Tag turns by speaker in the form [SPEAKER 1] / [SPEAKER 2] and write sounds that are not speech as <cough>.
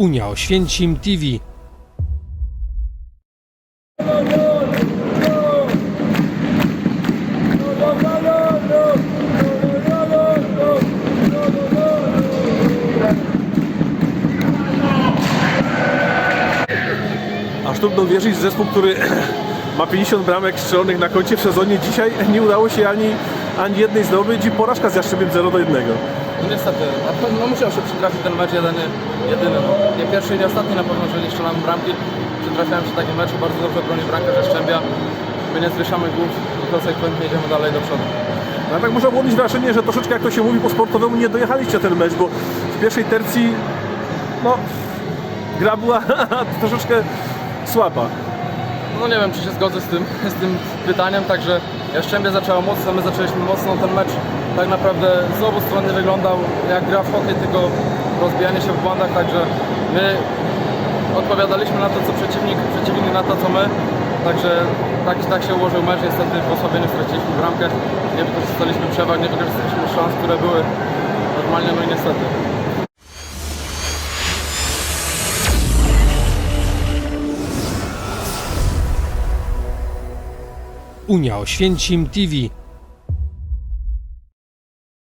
[SPEAKER 1] Unia Oświęcim TV.
[SPEAKER 2] Aż trudno wierzyć, że zespół, który <clears throat> ma 50 bramek strzelonych na koncie w sezonie, dzisiaj nie udało się ani, ani jednej zdobyć i porażka z Jastrzębiem 0 do 1.
[SPEAKER 3] No niestety, na pewno no musiał się przytrafić ten mecz jedyny, jedyny no. nie pierwszy i nie ostatni na pewno, że nie strzelamy bramki. Przytrafiałem się w takim meczu, bardzo dobrze broni bramkę Szczębia. My nie zwieszamy głów i konsekwentnie idziemy dalej do przodu.
[SPEAKER 2] No, tak można było odnieść wrażenie, że troszeczkę jak to się mówi po sportowemu nie dojechaliście ten mecz, bo w pierwszej tercji no, gra była <laughs> troszeczkę słaba.
[SPEAKER 3] No nie wiem, czy się zgodzę z tym, z tym pytaniem, także Jastrzębie zaczęła mocno, my zaczęliśmy mocno, ten mecz tak naprawdę z obu stron nie wyglądał jak gra w hokej, tylko rozbijanie się w błędach, także my odpowiadaliśmy na to, co przeciwnik, przeciwnik na to, co my, także tak, tak się ułożył mecz, niestety w osłabieniu straciliśmy bramkę, nie wykorzystaliśmy przewag, nie wykorzystaliśmy szans, które były normalnie, no i niestety.
[SPEAKER 1] Unia Oświęcim TV.